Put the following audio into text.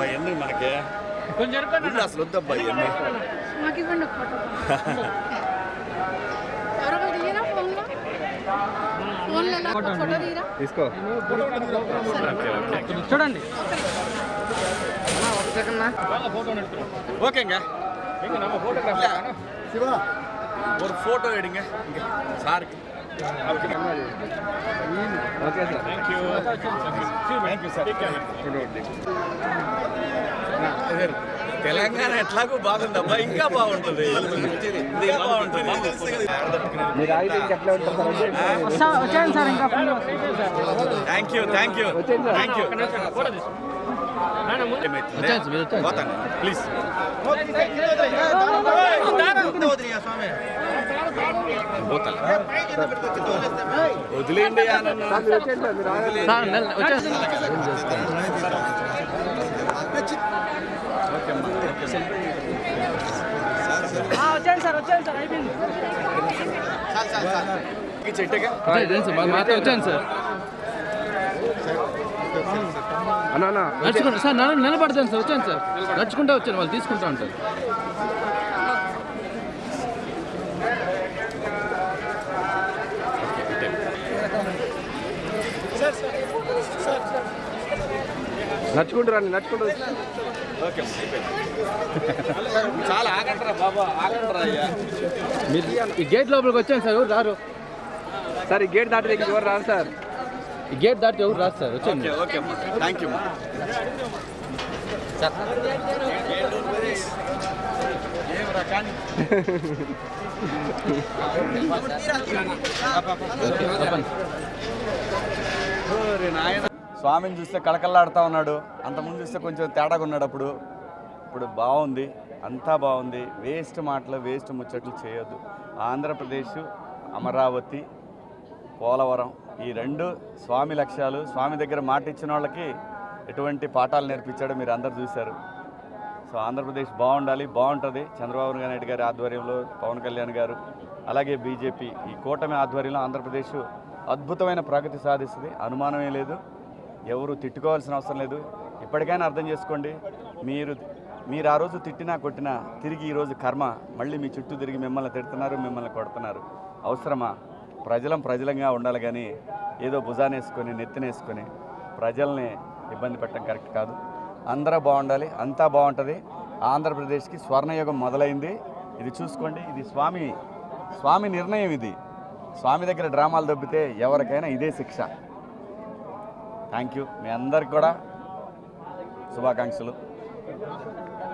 వద్దబ్బా ఎన్ని మనకి కొంచెం జరుపుకోండి ఇల్లు అసలు వద్దబ్బా ఎన్ని మాకు ఇవ్వండి ఒక ఫోటో ఎవరో తీయరా ఫోన్లో ఫోన్లో ఎలా ఒక ఫోటో తీయరా తీసుకో చూడండి ஓகேங்க சிவா ஒரு ஃபோட்டோ எடுங்க இங்க சாருக்கு ఓకే సార్ తెలంగాణ ఎట్లాగో బాగుందబ్బా ఇంకా బాగుంటుంది సార్ ఇంకా thank you thank you thank you పోతాను ప్లీజ్ పోతాను వదిలేండి వచ్చాను సార్ వచ్చాను సార్ అయిపోయింది. ఈ చెట్టుగా మాతో వచ్చాను సార్. అన్నా అన్నా. నడుచుకుంటా సార్ నన్ను నిలబడతాను సార్ వచ్చాను సార్. నడుచుకుంటా వచ్చాను వాళ్ళు తీసుకుంటా ఉంటారు. నడుచుకుంటూ రండి నడుచుకుంటూ. ఓకే చాలా ఆగంటారా బాబా ఆగంటారా అయ్యా. మీరు ఈ గేట్ లోపలికి వచ్చాను సార్ రారు. సార్ ఈ గేట్ దాటి దగ్గర ఎవరు రారు సార్. ఈ గేట్ దాటి ఎవరు రారు సార్ వచ్చాను ఓకే థ్యాంక్ యూ చెప్పండి. స్వామిని చూస్తే కళకళలాడుతూ ఉన్నాడు. అంతకుముందు చూస్తే కొంచెం తేడాగా ఉన్నాడు అప్పుడు. ఇప్పుడు బాగుంది. అంతా బాగుంది. వేస్ట్ మాటలు వేస్ట్ ముచ్చట్లు చేయొద్దు. ఆంధ్రప్రదేశ్ అమరావతి పోలవరం ఈ రెండు స్వామి లక్ష్యాలు స్వామి దగ్గర మాట ఇచ్చిన వాళ్ళకి ఎటువంటి పాఠాలు నేర్పించాడో మీరు అందరు చూశారు. సో ఆంధ్రప్రదేశ్ బాగుండాలి బాగుంటుంది. చంద్రబాబు నాయుడు గారి ఆధ్వర్యంలో పవన్ కళ్యాణ్ గారు అలాగే బీజేపీ ఈ కూటమి ఆధ్వర్యంలో ఆంధ్రప్రదేశ్ అద్భుతమైన ప్రగతి సాధిస్తుంది. అనుమానమే లేదు. ఎవరు తిట్టుకోవాల్సిన అవసరం లేదు. ఇప్పటికైనా అర్థం చేసుకోండి. మీరు మీరు ఆ రోజు తిట్టినా కొట్టినా తిరిగి ఈరోజు కర్మ. మళ్ళీ మీ చుట్టూ తిరిగి మిమ్మల్ని తిడుతున్నారు మిమ్మల్ని కొడుతున్నారు. అవసరమా? ప్రజలం ప్రజలంగా ఉండాలి కానీ ఏదో భుజానేసుకొని నెత్తినేసుకొని ప్రజల్ని ఇబ్బంది పెట్టడం కరెక్ట్ కాదు. అందరూ బాగుండాలి. అంతా బాగుంటుంది. ఆంధ్రప్రదేశ్కి స్వర్ణయుగం మొదలైంది. ఇది చూసుకోండి. ఇది స్వామి స్వామి నిర్ణయం ఇది. స్వామి దగ్గర డ్రామాలు దొబ్బితే ఎవరికైనా ఇదే శిక్ష. థ్యాంక్ యూ మీ అందరికి కూడా శుభాకాంక్షలు.